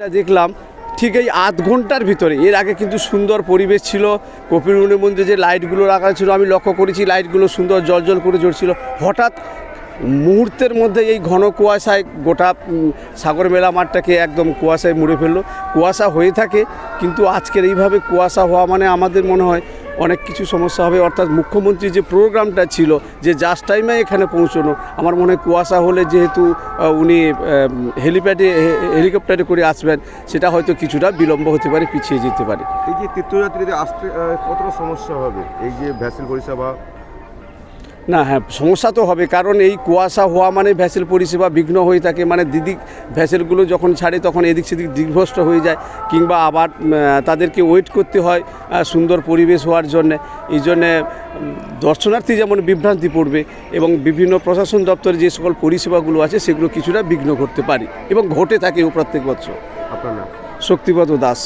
দেখলাম, ঠিক এই আধ ঘণ্টার ভিতরে। এর আগে কিন্তু সুন্দর পরিবেশ ছিল কপিলমুনি মন্দিরে যে লাইটগুলো রাখা ছিল, আমি লক্ষ্য করেছি লাইটগুলো সুন্দর জল করে জ্বলছিল। হঠাৎ মুহূর্তের মধ্যে এই ঘন কুয়াশায় গোটা সাগর মেলা মাঠটাকে একদম কুয়াশায় মুড়ে ফেলল। কুয়াশা হয়ে থাকে, কিন্তু আজকের এইভাবে কুয়াশা হওয়া মানে আমাদের মনে হয় অনেক কিছু সমস্যা হবে। অর্থাৎ মুখ্যমন্ত্রী যে প্রোগ্রামটা ছিল, যে জাস্ট টাইমে এখানে পৌঁছানো, আমার মনে হয় কুয়াশা হলে যেহেতু উনি হেলিপ্যাডে হেলিকপ্টারে করে আসবেন, সেটা হয়তো কিছুটা বিলম্ব হতে পারে, পিছিয়ে যেতে পারে। এই যে তীর্থযাত্রীদের আসতে কতটা সমস্যা হবে? এই যে ভ্যাসেল পরিষেবা না হ্যাঁ সমস্যা তো হবে। কারণ এই কুয়াশা হওয়া মানে ভ্যাসেল পরিষেবা বিঘ্ন হয়ে থাকে। মানে দিদিক ভ্যাসেলগুলো যখন ছাড়ে তখন এদিক সেদিক দিগ্ভ্রষ্ট হয়ে যায় কিংবা আবার তাদেরকে ওয়েট করতে হয় সুন্দর পরিবেশ হওয়ার জন্যে। এই জন্যে দর্শনার্থী যেমন বিভ্রান্তি পড়বে এবং বিভিন্ন প্রশাসন দপ্তরে যে সকল পরিষেবাগুলো আছে সেগুলো কিছুটা বিঘ্ন করতে পারে এবং ঘটে থাকেও প্রত্যেক বছর। আপনার নাম? শক্তিপদ দাস।